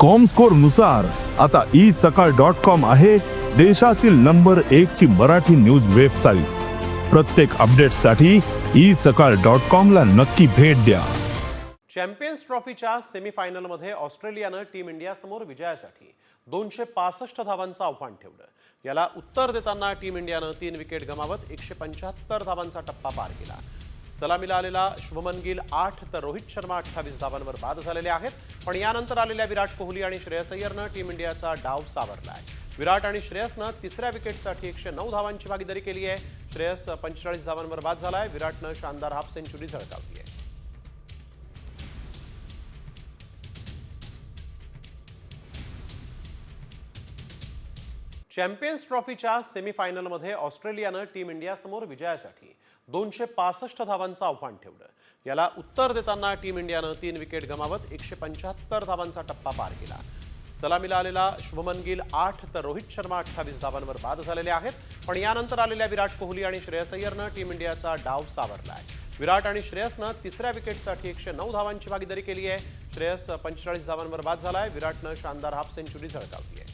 कॉमस्कोरनुसार आता ई सकाळ dot com आहे देशातील नंबर एक ची मराठी न्यूज वेबसाईट प्रत्येक अपडेटसाठी ई सकाळ डॉट कॉम ला नक्की भेट द्या. चॅम्पियन्स ट्रॉफीच्या सेमीफायनलमध्ये ऑस्ट्रेलियानं टीम इंडियासमोर विजयासाठी दोनशे पासष्ट धावांचं आव्हान ठेवलं. याला उत्तर देताना टीम इंडियानं तीन विकेट गमावत एकशे पंच्याहत्तर धावांचा टप्पा पार केला. सलामीला आलेला शुभमन गिल आठ तर रोहित शर्मा अठ्ठावीस धावांवर बाद झालेले आहेत. पण यानंतर आलेल्या विराट कोहली आणि श्रेयस अय्यरनं टीम इंडियाचा डाव सावरला आहे विराट आणि श्रेयसनं तिसऱ्या विकेटसाठी एकशे नऊ धावांची भागीदारी केली आहे. श्रेयस पंचेचाळीस धावांवर बाद झालाय. विराटनं शानदार हाफ सेंचुरी झळकावली. चॅम्पियन्स ट्रॉफीच्या सेमीफायनलमध्ये ऑस्ट्रेलियानं टीम इंडियासमोर विजयासाठी दोनशे पासष्ट धावांचं आव्हान ठेवलं. याला उत्तर देताना टीम इंडियानं तीन विकेट गमावत एकशे पंच्याहत्तर धावांचा टप्पा पार केला. सलामीला आलेला शुभमन गिल आठ तर रोहित शर्मा अठ्ठावीस धावांवर बाद झालेले आहेत. पण यानंतर आलेल्या विराट कोहली आणि श्रेयस अय्यरनं टीम इंडियाचा डाव सावरलाय. विराट आणि श्रेयसनं तिसऱ्या विकेटसाठी एकशे नऊ धावांची भागीदारी केली आहे. श्रेयस पंचेचाळीस धावांवर बाद झालाय. विराटनं शानदार हाफ सेंचुरी झळकावली आहे.